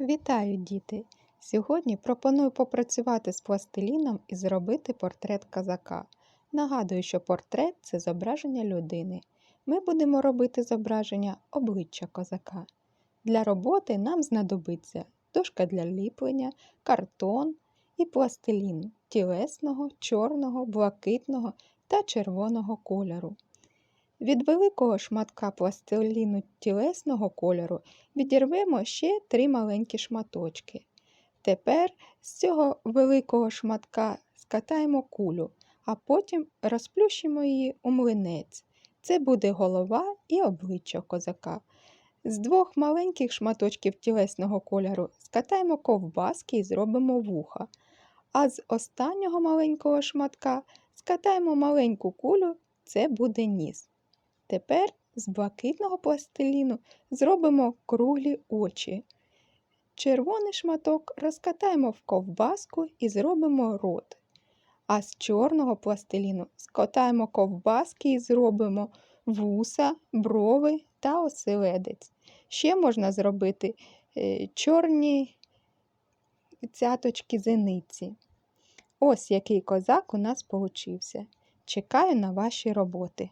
Вітаю, діти! Сьогодні пропоную попрацювати з пластиліном і зробити портрет козака. Нагадую, що портрет це зображення людини. Ми будемо робити зображення обличчя козака. Для роботи нам знадобиться дошка для ліплення, картон і пластилін тілесного, чорного, блакитного та червоного кольору. Від великого шматка пластиліну тілесного кольору відірвемо ще три маленькі шматочки. Тепер з цього великого шматка скатаємо кулю, а потім розплющимо її у млинець. Це буде голова і обличчя козака. З двох маленьких шматочків тілесного кольору скатаємо ковбаски і зробимо вуха. А з останнього маленького шматка скатаємо маленьку кулю, це буде ніс. Тепер з блакитного пластиліну зробимо круглі очі. Червоний шматок розкатаємо в ковбаску і зробимо рот. А з чорного пластиліну скотаємо ковбаски і зробимо вуса, брови та оселедець. Ще можна зробити е, чорні цяточки зениці. Ось який козак у нас получився. Чекаю на ваші роботи.